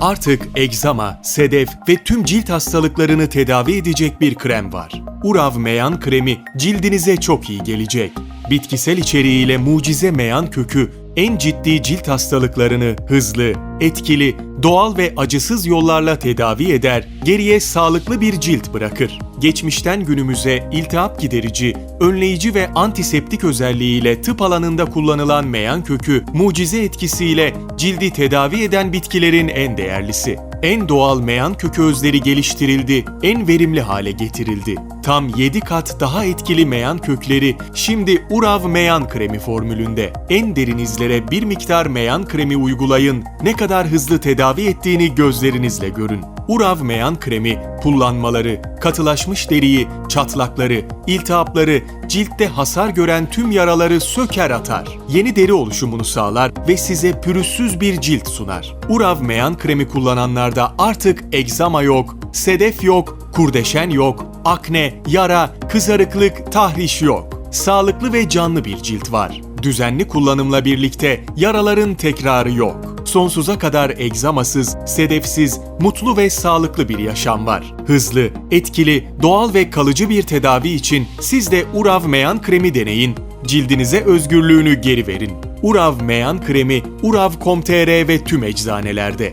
Artık egzama, sedef ve tüm cilt hastalıklarını tedavi edecek bir krem var. Urav Meyan kremi cildinize çok iyi gelecek. Bitkisel içeriğiyle mucize meyan kökü en ciddi cilt hastalıklarını hızlı, etkili, doğal ve acısız yollarla tedavi eder, geriye sağlıklı bir cilt bırakır. Geçmişten günümüze iltihap giderici, önleyici ve antiseptik özelliğiyle tıp alanında kullanılan meyan kökü mucize etkisiyle cildi tedavi eden bitkilerin en değerlisi. En doğal meyan kökü özleri geliştirildi, en verimli hale getirildi. Tam 7 kat daha etkili meyan kökleri şimdi Urav meyan kremi formülünde. En derin izlere bir miktar meyan kremi uygulayın. Ne kadar hızlı tedavi ettiğini gözlerinizle görün. Urav meyan kremi pullanmaları, katılaşmış deriyi, çatlakları, iltihapları, ciltte hasar gören tüm yaraları söker atar. Yeni deri oluşumunu sağlar ve size pürüzsüz bir cilt sunar. Urav meyan kremi kullananlarda artık egzama yok, sedef yok, kurdeşen yok, akne, yara, kızarıklık, tahriş yok. Sağlıklı ve canlı bir cilt var. Düzenli kullanımla birlikte yaraların tekrarı yok. Sonsuza kadar egzamasız, sedefsiz, mutlu ve sağlıklı bir yaşam var. Hızlı, etkili, doğal ve kalıcı bir tedavi için siz de Urav Meyan kremi deneyin. Cildinize özgürlüğünü geri verin. Urav Meyan kremi Urav.com.tr ve tüm eczanelerde.